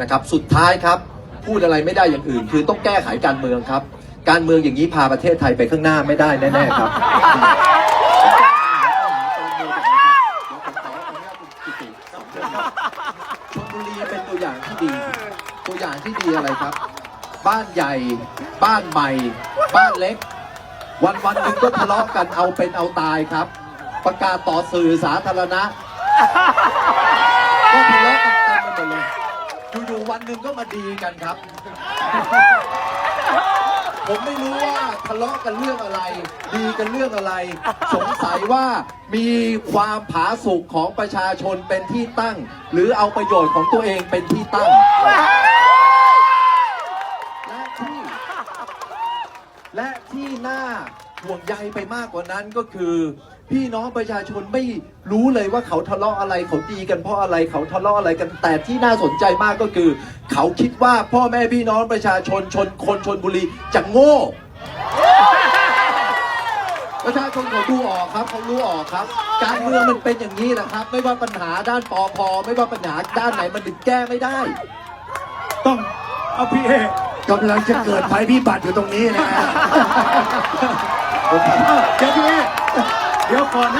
นะครับสุดท้ายครับพูดอะไรไม่ได้อย่างอื่น คือต้องแก้ไขการเมืองครับ การเมืองอย่างนี้พาประเทศไทยไปข้างหน้าไม่ได้แน่ๆครับชลบุรีเป็นตัวอย่างที่ดี ตัวอย่างที่ดีอะไรครับ บ้านใหญ่ บ้านใหม่ บ้านเล็ก วันวันหนึ่งก็ทะเลาะกันเอาเป็นเอาตายครับ ประกาศต่อสื่อสาธารณะก็ทะเลาะกัน วันหนึ่งก็มาดีกันครับ ผมไม่รู้ว่าทะเลาะกันเรื่องอะไร ดีกันเรื่องอะไร สงสัยว่ามีความผาสุกของประชาชนเป็นที่ตั้ง หรือเอาประโยชน์ของตัวเองเป็นที่ตั้ง และที่ และที่น่า ห่วงใยไปมากกว่านั้นก็คือ พี่น้องประชาชนไม่รู้เลยว่าเขาทะเลาะอะไรเขาดีกันเพราะอะไรเขาทะเลาะอะไรกันแต่ที่น่าสนใจมากก็คือ เขาคิดว่าพ่อแม่พี่น้องประชาชนชนคนชนบุรีจะโง่ ประชาชนเขาดูออกครับเขารู้ออกครับ การเมืองมันเป็นอย่างนี้แหละครับ ไม่ว่าปัญหาด้านปอพไม่ว่าปัญหาด้านไหนมันถึงแก้ไม่ได้ ต้องเอาพี่เอกำลังจะเกิดภัยพิบัติอยู่ตรงนี้นะ เดี๋ยวพี่แอกเดี๋ยวก่อนนะ